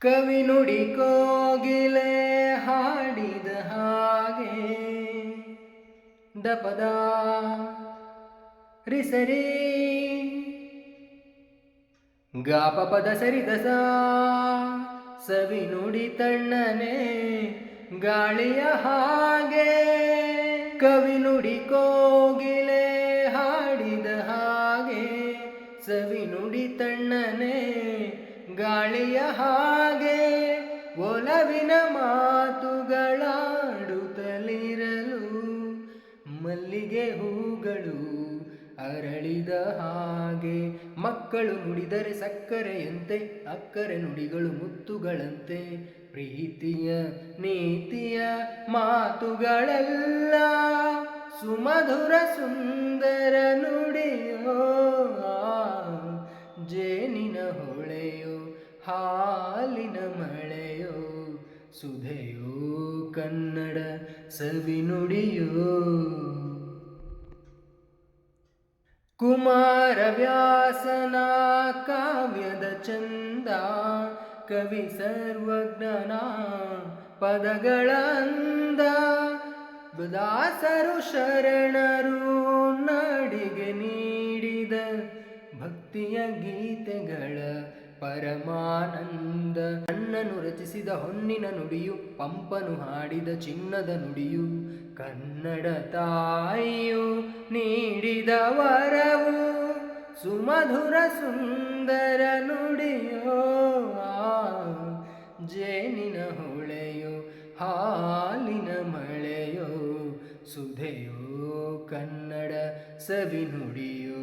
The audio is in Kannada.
ಕವಿ ನುಡಿ ಕೋಗಿಲೆ ಹಾಡಿದ ಹಾಗೆ. ದಪದ ರಿಸರಿ. ಗಾಪ ಪದ ಸರಿದಸ ಸವಿ ನುಡಿ ತಣ್ಣನೆ ಗಾಳಿಯ ಹಾಗೆ. ಕವಿ ನುಡಿ ಕೋಗಿಲೆ ಹಾಡಿದ ಹಾಗೆ. ಸವಿ ನುಡಿ ತಣ್ಣನೆ ಗಾಳಿಯ ಹಾಗೆ ಒಲವಿನ ಮಾತುಗಳಾಡುತ್ತಲಿರಲು. ಮಲ್ಲಿಗೆ ಹೂಗಳು ಅರಳಿದ ಹಾಗೆ ಮಕ್ಕಳು ನುಡಿದರೆ ಸಕ್ಕರೆಯಂತೆ, ಅಕ್ಕರೆ ನುಡಿಗಳು ಮುತ್ತುಗಳಂತೆ. ಪ್ರೀತಿಯ ನೀತಿಯ ಮಾತುಗಳೆಲ್ಲ ಸುಮಧುರ ಸುಂದರ ನುಡಿಯೋ ಹಾಲಿನ ಮಳೆಯೋ, ಸುಧೆಯೋ, ಕನ್ನಡ ಸವಿನುಡಿಯೋ ಕುಮಾರವ್ಯಾಸನ ಕಾವ್ಯದ ಚಂದ, ಕವಿ ಸರ್ವಜ್ಞನ ಪದಗಳಂದ. ದಾಸರು ಶರಣರು ನಾಡಿಗೆ ನೀಡಿದ ಭಕ್ತಿಯ ಗೀತೆಗಳ ಪರಮಾನಂದ. ಕಣ್ಣನ್ನು ರಚಿಸಿದ ಹೊನ್ನಿನ ನುಡಿಯು, ಪಂಪನು ಹಾಡಿದ ಚಿನ್ನದ ನುಡಿಯು, ಕನ್ನಡ ತಾಯಿಯು ನೀಡಿದ ವರವು, ಸುಮಧುರ ಸುಂದರ ನುಡಿಯೋ ಜೇನಿನ ಹೊಳೆಯೋ, ಹಾಲಿನ ಮಳೆಯೋ, ಸುಧೆಯೋ ಕನ್ನಡ ಸವಿ ನುಡಿಯೋ